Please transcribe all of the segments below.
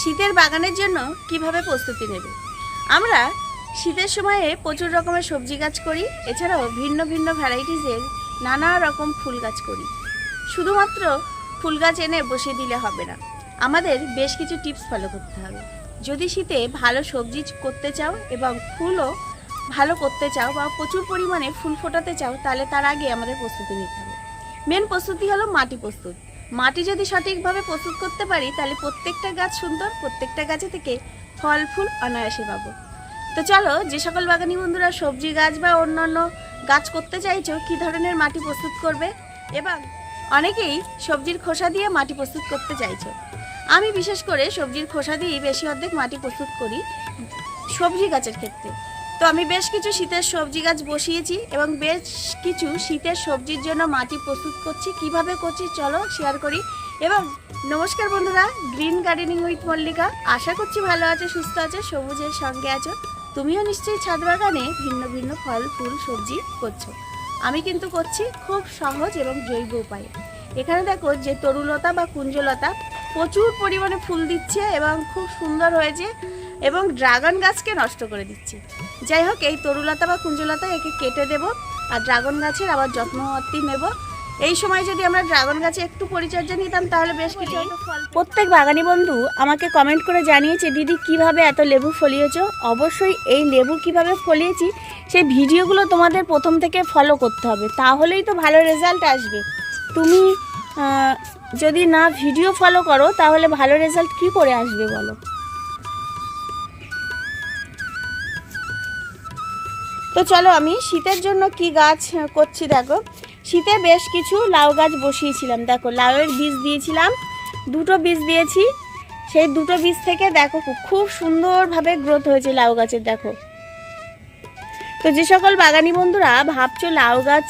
শীতের বাগানের জন্য কীভাবে প্রস্তুতি নেবে? আমরা শীতের সময়ে প্রচুর রকমের সবজি গাছ করি, এছাড়াও ভিন্ন ভিন্ন ভ্যারাইটিসের নানা রকম ফুল গাছ করি। শুধুমাত্র ফুল গাছ এনে বসিয়ে দিলে হবে না। আমাদের বেশ কিছু টিপস ফলো করতে হবে। যদি শীতে ভালো সবজি করতে চাও এবং ফুলও ভালো করতে চাও বা প্রচুর পরিমাণে ফুল ফোটাতে চাও, তাহলে তার আগে আমাদের প্রস্তুতি নিতে হবে। মেন প্রস্তুতি হলো মাটি প্রস্তুত। মাটি যদি সঠিকভাবে প্রস্তুত করতে পারি, তাহলে প্রত্যেকটা গাছ সুন্দর, প্রত্যেকটা গাছে থেকে ফল ফুল অনায়াসে পাবো। তো চলো, যে সকল বাগানি বন্ধুরা সবজি গাছ বা অন্যান্য গাছ করতে চাইছো, কি ধরনের মাটি প্রস্তুত করবে? এবং অনেকেই সবজির খোসা দিয়ে মাটি প্রস্তুত করতে চাইছো। আমি বিশেষ করে সবজির খোসা দিয়েই বেশি অর্ধেক মাটি প্রস্তুত করি সবজি গাছের ক্ষেত্রে। তো আমি বেশ কিছু শীতের সবজি গাছ বসিয়েছি এবং বেশ কিছু শীতের সবজির জন্য মাটি প্রস্তুত করছি। কীভাবে করছি চলো শেয়ার করি। এবং নমস্কার বন্ধুরা গ্রিন গার্ডেনিং উইথ মল্লিকা আশা করছি ভালো আছো, সুস্থ আছো, সবুজের সঙ্গে আছো। তুমিও নিশ্চয়ই ছাদ বাগানে ভিন্ন ভিন্ন ফল, ফুল, সবজি করছ। আমি কিন্তু করছি খুব সহজ এবং জৈব উপায়ে। এখানে দেখো যে তরুলতা বা কুঞ্জলতা প্রচুর পরিমাণে ফুল দিচ্ছে এবং খুব সুন্দর হয়েছে। এবং ড্রাগন গাছকে নষ্ট করে দিচ্ছে। যাই হোক এই তরুলতা বা কুঞ্জলতা একে কেটে দেব আর ড্রাগন গাছের আবার যত্নবর্তী নেব। এই সময় যদি আমরা ড্রাগন গাছে একটু পরিচর্যা নিতাম তাহলে বেশ কিছু। প্রত্যেক বাগানি বন্ধু আমাকে কমেন্ট করে জানিয়েছে দিদি কীভাবে এত লেবু ফলিয়েছো? অবশ্যই এই লেবু কীভাবে ফলিয়েছি সেই ভিডিওগুলো তোমাদের প্রথম থেকে ফলো করতে হবে। তাহলেই তো ভালো রেজাল্ট আসবে। তুমি যদি না ভিডিও ফলো করো তাহলে ভালো রেজাল্ট কি করে আসবে বলো? তো চলো আমি শীতের জন্য কি গাছ করছি দেখো। শীতে বেশ কিছু লাউ গাছ বসিয়েছিলাম। দেখো, লাউয়ের বীজ দিয়েছিলাম, দুটো বীজ দিয়েছি। সেই দুটো বীজ থেকে দেখো খুব সুন্দরভাবে গ্রোথ হয়েছে লাউ গাছের, দেখো। তো যে সকল বাগানি বন্ধুরা ভাবছ লাউ গাছ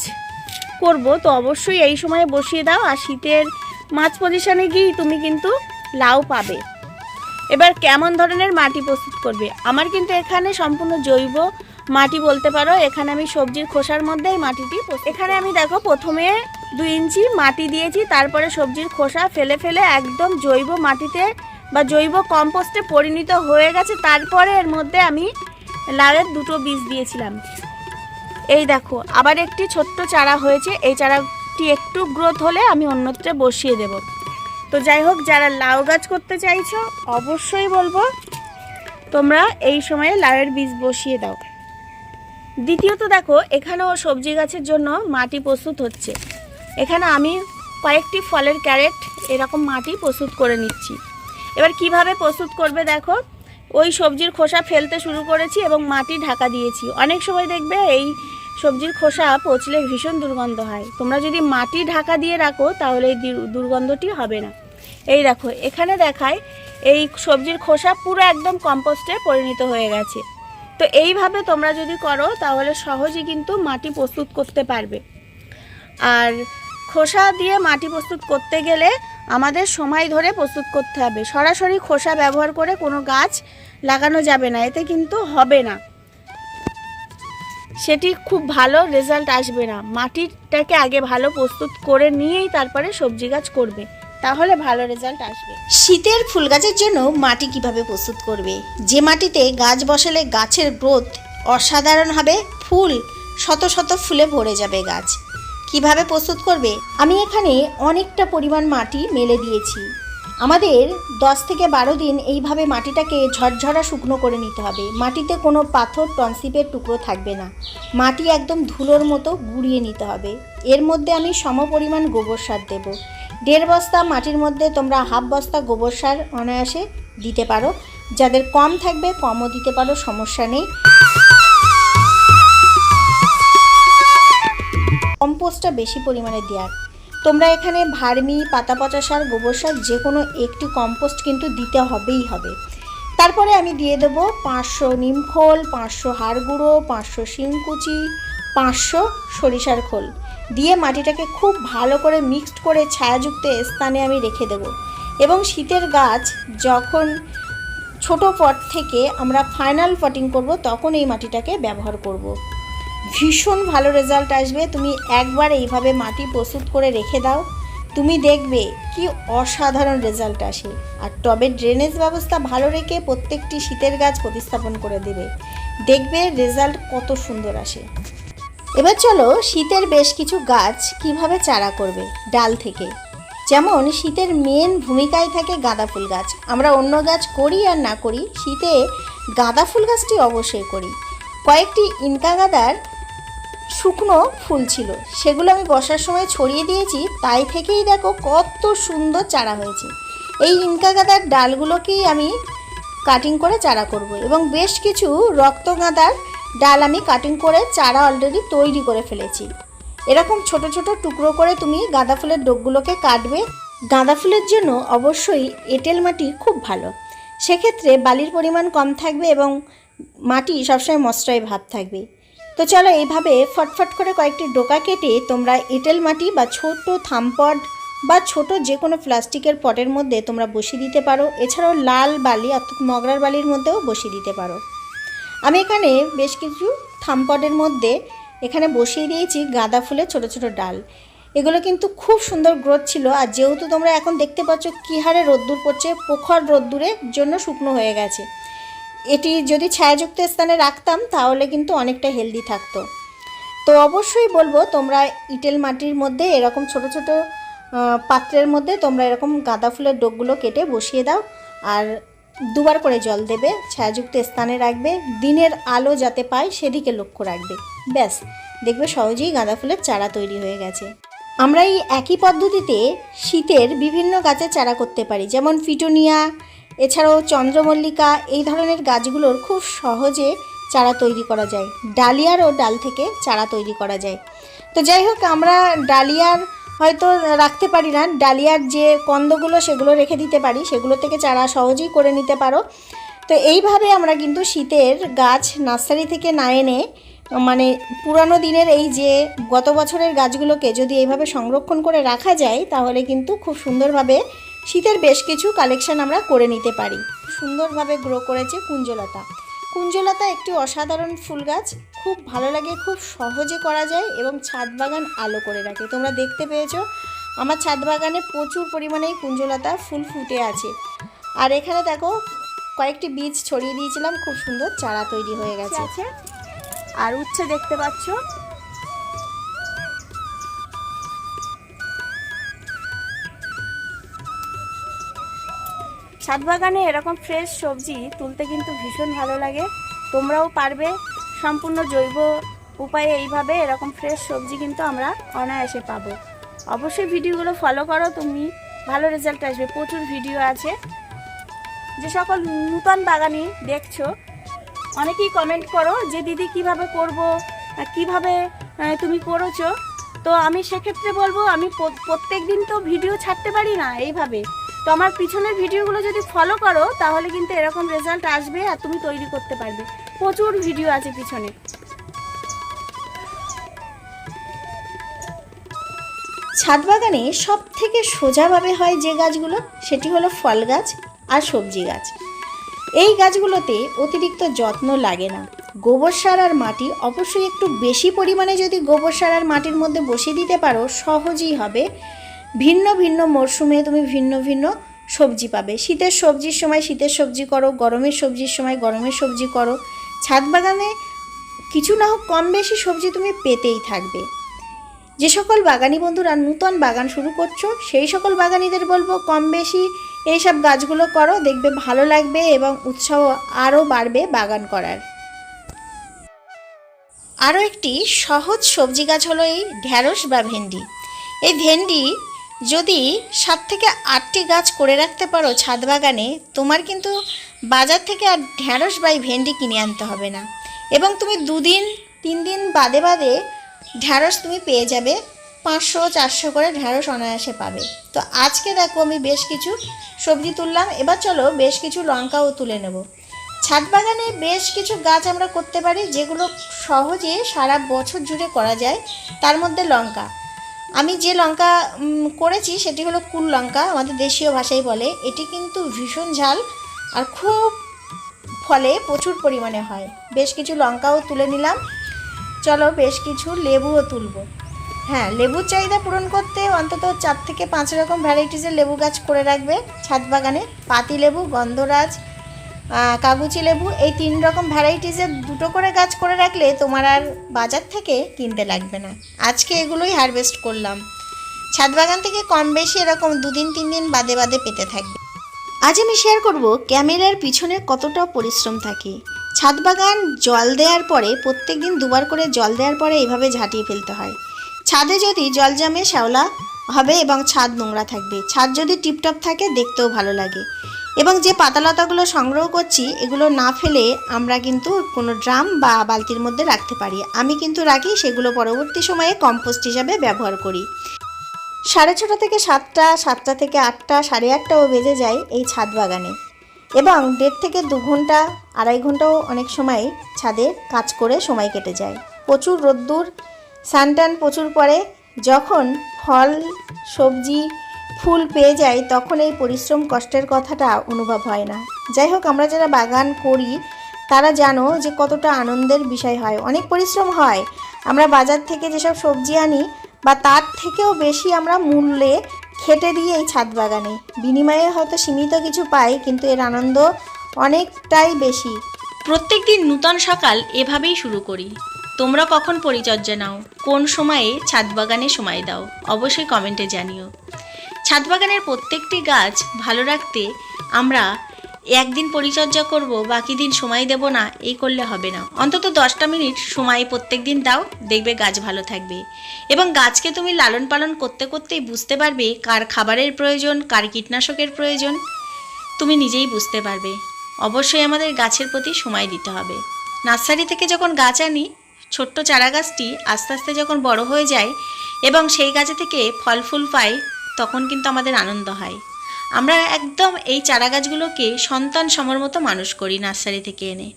করব, তো অবশ্যই এই সময়ে বসিয়ে দাও আর শীতের মাছ পজিশনে গিয়েই তুমি কিন্তু লাউ পাবে। এবার কেমন ধরনের মাটি প্রস্তুত করবে? আমার কিন্তু এখানে সম্পূর্ণ জৈব মাটি বলতে পারো, এখানে আমি সবজির খোসার মধ্যে এই মাটিটি এখানে আমি দেখো প্রথমে দুই ইঞ্চি মাটি দিয়েছি, তারপরে সবজির খোসা ফেলে ফেলে একদম জৈব মাটিতে বা জৈব কম্পোস্টে পরিণত হয়ে গেছে। তারপরে এর মধ্যে আমি লাউয়ের দুটো বীজ দিয়েছিলাম। এই দেখো, আবার একটি ছোট্ট চারা হয়েছে, এই চারাটি একটু গ্রোথ হলে আমি অন্যত্রে বসিয়ে দেব। তো যাই হোক, যারা লাউ গাছ করতে চাইছো, অবশ্যই বলব তোমরা এই সময়ে লাউয়ের বীজ বসিয়ে দাও। দ্বিতীয়ত দেখো, এখানেও সবজি গাছের জন্য মাটি প্রস্তুত হচ্ছে। এখানে আমি কয়েকটি ফলের ক্যারেট এরকম মাটি প্রস্তুত করে নিচ্ছি। এবার কীভাবে প্রস্তুত করবে দেখো, ওই সবজির খোসা ফেলতে শুরু করেছি এবং মাটি ঢাকা দিয়েছি। অনেক সময় দেখবে এই সবজির খোসা পচলে ভীষণ দুর্গন্ধ হয়। তোমরা যদি মাটি ঢাকা দিয়ে রাখো, তাহলে এই দুর- দুর্গন্ধটি হবে না। এই দেখো, এখানে দেখায় এই সবজির খোসা পুরো একদম কম্পোস্টে পরিণত হয়ে গেছে। তো এইভাবে তোমরা যদি করো, তাহলে সহজেই কিন্তু মাটি প্রস্তুত করতে পারবে। আর খোসা দিয়ে মাটি প্রস্তুত করতে গেলে আমাদের সময় ধরে প্রস্তুত করতে হবে। সরাসরি খোসা ব্যবহার করে কোনো গাছ লাগানো যাবে না, এতে কিন্তু হবে না। সেটি খুব ভালো রেজাল্ট আসবে না। মাটিটাকে আগে ভালো প্রস্তুত করে নিয়েই তারপরে সবজি গাছ করবে। তাহলে ভালো রেজাল্ট আসবে। শীতের ফুল গাছের জন্য মাটি কীভাবে প্রস্তুত করবে? যে মাটিতে গাছ বসালে গাছের গ্রোথ অসাধারণ হবে, ফুল শত শত ফুলে ভরে যাবে গাছ। কীভাবে প্রস্তুত করবে? আমি এখানে অনেকটা পরিমাণ মাটি মেলে দিয়েছি। আমাদের দশ থেকে বারো দিন এইভাবে মাটিটাকে ঝরঝরা শুকনো করে নিতে হবে। মাটিতে কোনো পাথর, টনসিপের টুকরো থাকবে না। মাটি একদম ধুলোর মতো গুঁড়িয়ে নিতে হবে। এর মধ্যে আমি সম পরিমাণ গোবর সার দেবো। দেড় বস্তা মাটির মধ্যে তোমরা হাফ বস্তা গোবর সার অনায়াসে দিতে পারো। যাদের কম থাকবে, কমও দিতে পারো, সমস্যা নেই। কম্পোস্টটা বেশি পরিমাণে দেওয়ার। তোমরা এখানে ভার্মি পাতা পচা সার, গোবর সার যে কোনো একটি কম্পোস্ট কিন্তু দিতে হবেই হবে। তারপরে আমি দিয়ে দেবো পাঁচশো নিমখোল পাঁচশো হাড় গুঁড়ো, পাঁচশো শিংকুচি, পাঁচশো সরিষার খোল। দিয়ে মাটিটাকে খুব ভালো করে মিক্সড করে ছায়াযুক্ত স্থানে আমি রেখে দেব। এবং শীতের গাছ যখন ছোট পট থেকে আমরা ফাইনাল পটিং করব, তখন এই মাটিটাকে ব্যবহার করব। ভীষণ ভালো রেজাল্ট আসবে। তুমি একবার এইভাবে মাটি প্রস্তুত করে রেখে দাও। তুমি দেখবে কি অসাধারণ রেজাল্ট আসে। আর টবের ড্রেনেজ ব্যবস্থা ভালো রেখে প্রত্যেকটি শীতের গাছ প্রতিস্থাপন করে দেবে। দেখবে রেজাল্ট কত সুন্দর আসে। এবার চলো শীতের বেশ কিছু গাছ কীভাবে চারা করবে ডাল থেকে। যেমন শীতের মেন ভূমিকায় থাকে গাঁদা ফুল গাছ। আমরা অন্য গাছ করি আর না করি, শীতে গাঁদা ফুল গাছটি অবশ্যই করি। কয়েকটি ইনকা গাঁদার শুকনো ফুল ছিল, সেগুলো আমি বসার সময় ছড়িয়ে দিয়েছি, তাই থেকেই দেখো কত সুন্দর চারা হয়েছে। এই ইনকা গাঁদার ডালগুলোকেই আমি কাটিং করে চারা করব এবং বেশ কিছু রক্ত গাঁদার ডাল আমি কাটিং করে চারা অলরেডি তৈরি করে ফেলেছি। এরকম ছোট ছোট টুকরো করে তুমি গাঁদা ফুলের ডোকগুলোকে কাটবে। গাঁদা ফুলের জন্য অবশ্যই এঁটেল মাটি খুব ভালো। সেক্ষেত্রে বালির পরিমাণ কম থাকবে এবং মাটি সবসময় মশরায় ভাব থাকবে। তো চলো এইভাবে ফটফট করে কয়েকটি ডোকা কেটে তোমরা এঁটেল মাটি বা ছোট থামপট বা ছোট যে কোনো প্লাস্টিকের পটের মধ্যে তোমরা বসিয়ে দিতে পারো। এছাড়াও লাল বালি অর্থাৎ মগরার বালির মধ্যেও বসিয়ে দিতে পারো। আমি এখানে বেশ কিছু থামপটের মধ্যে এখানে বসিয়ে দিয়েছি গাঁদা ফুলের ছোট ছোট ডাল। এগুলো কিন্তু খুব সুন্দর গ্রোথ ছিল আর যেহেতু তোমরা এখন দেখতে পাচ্ছ কী হারে রোদ্দুর পড়ছে, প্রখর রোদ্দুরের জন্য শুকনো হয়ে গেছে। এটি যদি ছায়াযুক্ত স্থানে রাখতাম তাহলে কিন্তু অনেকটা হেলদি থাকতো। তো অবশ্যই বলব তোমরা ইটেল মাটির মধ্যে এরকম ছোট ছোট পাত্রের মধ্যে তোমরা এরকম গাঁদা ফুলের ডোকগুলো কেটে বসিয়ে দাও। আর দুবার করে জল দেবে, ছায়াযুক্ত স্থানে রাখবে, দিনের আলো যাতে পায় সেদিকে লক্ষ্য রাখবে। ব্যাস, দেখবে সহজেই গাঁদা ফুলের চারা তৈরি হয়ে গেছে। আমরা এই একই পদ্ধতিতে শীতের বিভিন্ন গাছের চারা করতে পারি, যেমন ফিটোনিয়া, এছাড়াও চন্দ্রমল্লিকা, এই ধরনের গাছগুলোর খুব সহজে চারা তৈরি করা যায়। ডালিয়ারও ডাল থেকে চারা তৈরি করা যায়। তো যাই হোক, আমরা ডালিয়ার হয়তো রাখতে পারি না, ডালিয়ার যে কন্দগুলো সেগুলো রেখে দিতে পারি, সেগুলো থেকে চারা সহজেই করে নিতে পারো। তো এইভাবে আমরা কিন্তু শীতের গাছ নার্সারি থেকে না এনে মানে পুরানো দিনের এই যে গত বছরের গাছগুলোকে যদি এইভাবে সংরক্ষণ করে রাখা যায়, তাহলে কিন্তু খুব সুন্দরভাবে শীতের বেশ কিছু কালেকশন আমরা করে নিতে পারি। সুন্দরভাবে গ্রো করেছে কুঞ্জলতা। কুঞ্জলতা একটি অসাধারণ ফুল গাছ। খুব ভালো লাগে খুব সহজে করা যায় এবং ছাদ বাগান আলো করে রাখে। তোমরা দেখতে পেয়েছ আমার ছাদ বাগানে প্রচুর পরিমাণে কুঞ্জলতা ফুল ফুটে আছে। আর এখানে দেখো কয়েকটি বীজ ছড়িয়ে দিয়েছিলাম খুব সুন্দর চারা তৈরি হয়ে গেছে। আর উচ্ছে দেখতে পাচ্ছ। ছাদ বাগানে এরকম ফ্রেশ সবজি তুলতে কিন্তু ভীষণ ভালো লাগে। তোমরাও পারবে সম্পূর্ণ জৈব উপায়ে এইভাবে এরকম ফ্রেশ সবজি কিন্তু আমরা অনায়াসে পাবো। অবশ্যই ভিডিওগুলো ফলো করো, তুমি ভালো রেজাল্ট আসবে। প্রচুর ভিডিও আছে। যে সকল নূতন বাগানি দেখছ, অনেকেই কমেন্ট করো যে, দিদি, কীভাবে করব? কীভাবে তুমি করেছ? তো আমি সেক্ষেত্রে বলব, আমি প্রত্যেক দিন তো ভিডিও ছাড়তে পারি না এইভাবে। তো আমার পিছনের ভিডিওগুলো যদি ফলো করো, তাহলে কিন্তু এরকম রেজাল্ট আসবে আর তুমি তৈরি করতে পারবে। প্রচুর ভিডিও আছে পিছনে। ছাদ বাগানে সব থেকে সোজাভাবে হয় যে গাছগুলো, সেটি হলো ফল গাছ আর সবজি গাছ। এই গাছগুলোতে অতিরিক্ত যত্ন লাগে না। গোবর সার আর মাটি অবশ্যই একটু বেশি পরিমাণে যদি গোবর সার আর মাটির মধ্যে বসিয়ে দিতে পারো, সহজেই হবে। ভিন্ন ভিন্ন মরশুমে তুমি ভিন্ন ভিন্ন সবজি পাবে। শীতের সবজির সময় শীতের সবজি করো, গরমের সবজির সময় গরমের সবজি করো। ছাদ বাগানে কিছু না হোক কম বেশি সবজি তুমি পেতেই থাকবে। যে সকল বাগানি বন্ধুরা নূতন বাগান শুরু করছ, সেই সকল বাগানিদের বলব কম বেশি এইসব গাছগুলো করো, দেখবে ভালো লাগবে এবং উৎসাহ আরও বাড়বে বাগান করার। আরও একটি সহজ সবজি গাছ হলো এই ঢ্যাঁড়স বা ভেন্ডি। এই ভেন্ডি যদি সাত থেকে আটটি গাছ করে রাখতে পারো ছাদ বাগানে, তোমার কিন্তু বাজার থেকে আর ঢ্যাঁড়স বা এই ভেন্ডি কিনে আনতে হবে না। এবং তুমি দুদিন, তিন দিন বাদে বাদে ঢ্যাঁড়স তুমি পেয়ে যাবে। পাঁচশো, চারশো করে ঢ্যাঁড়স অনায়াসে পাবে। তো আজকে দেখো আমি বেশ কিছু সবজি তুললাম। এবার চলো বেশ কিছু লঙ্কাও তুলে নেব। ছাদ বাগানে বেশ কিছু গাছ আমরা করতে পারি, যেগুলো সহজে সারা বছর জুড়ে করা যায়। তার মধ্যে লঙ্কা। আমি যে লঙ্কা করেছি সেটি হলো কুল লঙ্কা, আমাদের দেশীয় ভাষায় বলে। এটি কিন্তু ভীষণ ঝাল। আর খুব ফলে প্রচুর পরিমাণে হয়। বেশ কিছু লঙ্কাও তুলে নিলাম। চলো বেশ কিছু লেবুও তুলবো। হ্যাঁ লেবুর চাহিদা পূরণ করতে অন্তত চার থেকে পাঁচ রকম ভ্যারাইটিসের লেবু গাছ করে রাখবে। ছাদ বাগানে পাতি লেবু, গন্ধরাজ কাগুচি লেবু, এই তিন রকম ভ্যারাইটিসের দুটো করে গাছ করে রাখলে তোমার আর বাজার থেকে কিনতে লাগবে না। আজকে এগুলোই হারভেস্ট করলাম। ছাদ বাগান থেকে কম বেশি এরকম দুদিন, তিন দিন বাদে বাদে পেতে থাকবে। আজ আমি শেয়ার করব ক্যামেরার পিছনে কতটা পরিশ্রম থাকে। ছাদ বাগান জল দেওয়ার পরে প্রত্যেক দিন দুবার করে জল দেওয়ার পরে এইভাবে ঝাঁটিয়ে ফেলতে হয়। ছাদে যদি জল জমে শ্যাওলা হবে এবং ছাদ নোংরা থাকবে, ছাদ যদি টিপটপ থাকে দেখতেও ভালো লাগে। এবং যে পাতালতাগুলো সংগ্রহ করছি, এগুলো না ফেলে আমরা কিন্তু কোনো ড্রাম বা বালতির মধ্যে রাখতে পারি। আমি কিন্তু রাখি সেগুলো পরবর্তী সময়ে কম্পোস্ট হিসাবে ব্যবহার করি। সাড়ে ছটা থেকে সাতটা সাতটা থেকে আটটা, সাড়ে আটটাও বেজে যায় এই ছাদ বাগানে। এবং দেড় থেকে দু ঘণ্টা, আড়াই ঘন্টাও অনেক সময় ছাদে কাজ করে সময় কেটে যায়। প্রচুর রোদ্দুর সানটান প্রচুর পরে যখন ফল, সবজি, ফুল পেয়ে যায়, তখন এই পরিশ্রম কষ্টের কথাটা অনুভব হয় না। যাই হোক, আমরা যারা বাগান করি, তারা জানো যে কতটা আনন্দের বিষয় হয়। অনেক পরিশ্রম হয়। আমরা বাজার থেকে যেসব সবজি আনি বা তার থেকেও বেশি আমরা মূল্যে খেটে দিই এই ছাদ বাগানে। বিনিময়ে হয়তো সীমিত কিছু পাই, কিন্তু এর আনন্দ অনেকটাই বেশি। প্রত্যেক দিন নূতন সকাল এভাবেই শুরু করি। তোমরা কখন পরিচর্যা নাও? কোন সময়ে ছাদ বাগানে সময় দাও? অবশ্যই কমেন্টে জানিও। ছাদ বাগানের প্রত্যেকটি গাছ ভালো রাখতে আমরা একদিন পরিচর্যা করব, বাকি দিন সময় দেব না, এই করলে হবে না। অন্তত দশটা মিনিট সময় প্রত্যেক দিন দাও, দেখবে গাছ ভালো থাকবে। এবং গাছকে তুমি লালন পালন করতে করতেই বুঝতে পারবে কার খাবারের প্রয়োজন, কার কীটনাশকের প্রয়োজন। তুমি নিজেই বুঝতে পারবে। অবশ্যই আমাদের গাছের প্রতি সময় দিতে হবে। নার্সারি থেকে যখন গাছ আনি, ছোট্ট চারা গাছটি আস্তে আস্তে যখন বড় হয়ে যায় এবং সেই গাছে থেকে ফল ফুল পাই, তখন কিন্তু আমাদের আনন্দ হয়। আমরা একদম এই চারা গাছগুলোকে সন্তান সমর মতো মানুষ করি নার্সারি থেকে এনে।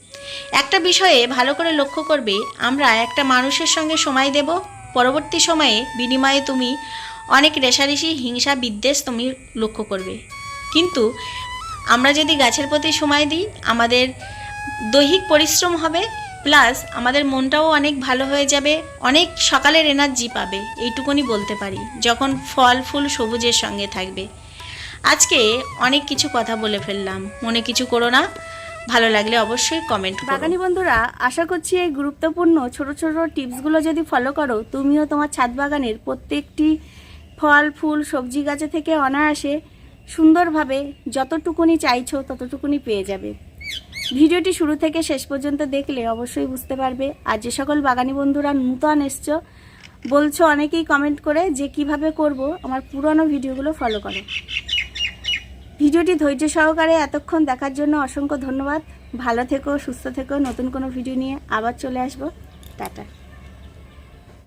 একটা বিষয়ে ভালো করে লক্ষ্য করবে, আমরা একটা মানুষের সঙ্গে সময় দেব, পরবর্তী সময়ে বিনিময়ে তুমি অনেক রেশারেশি, হিংসা, বিদ্বেষ তুমি লক্ষ্য করবে। কিন্তু আমরা যদি গাছের প্রতি সময় দিই, আমাদের দৈহিক পরিশ্রম হবে, প্লাস আমাদের মনটাও অনেক ভালো হয়ে যাবে, অনেক সকালের এনার্জি পাবে, এইটুকুনি বলতে পারি, যখন ফল, ফুল সবুজের সঙ্গে থাকবে। আজকে অনেক কিছু কথা বলে ফেললাম। মনে কিছু করো না? ভালো লাগলে অবশ্যই কমেন্ট বাগানি বন্ধুরা, আশা করছি এই গুরুত্বপূর্ণ ছোট ছোট টিপসগুলো যদি ফলো করো, তুমিও তোমার ছাদ বাগানের প্রত্যেকটি ফল, ফুল, সবজি গাছে থেকে অনায়াসে সুন্দরভাবে যতটুকুনি চাইছো ততটুকুনি পেয়ে যাবে। ভিডিওটি শুরু থেকে শেষ পর্যন্ত দেখলে অবশ্যই বুঝতে পারবে। আর যে সকল বাগানি বন্ধুরা নূতন এসছো, বলছো অনেকেই কমেন্ট করে যে কীভাবে করব আমার পুরনো ভিডিওগুলো ফলো করো। ভিডিওটি ধৈর্য সহকারে এতক্ষণ দেখার জন্য অসংখ্য ধন্যবাদ। ভালো থেকো, সুস্থ থেকো। নতুন কোনো ভিডিও নিয়ে আবার চলে আসব। টাটা।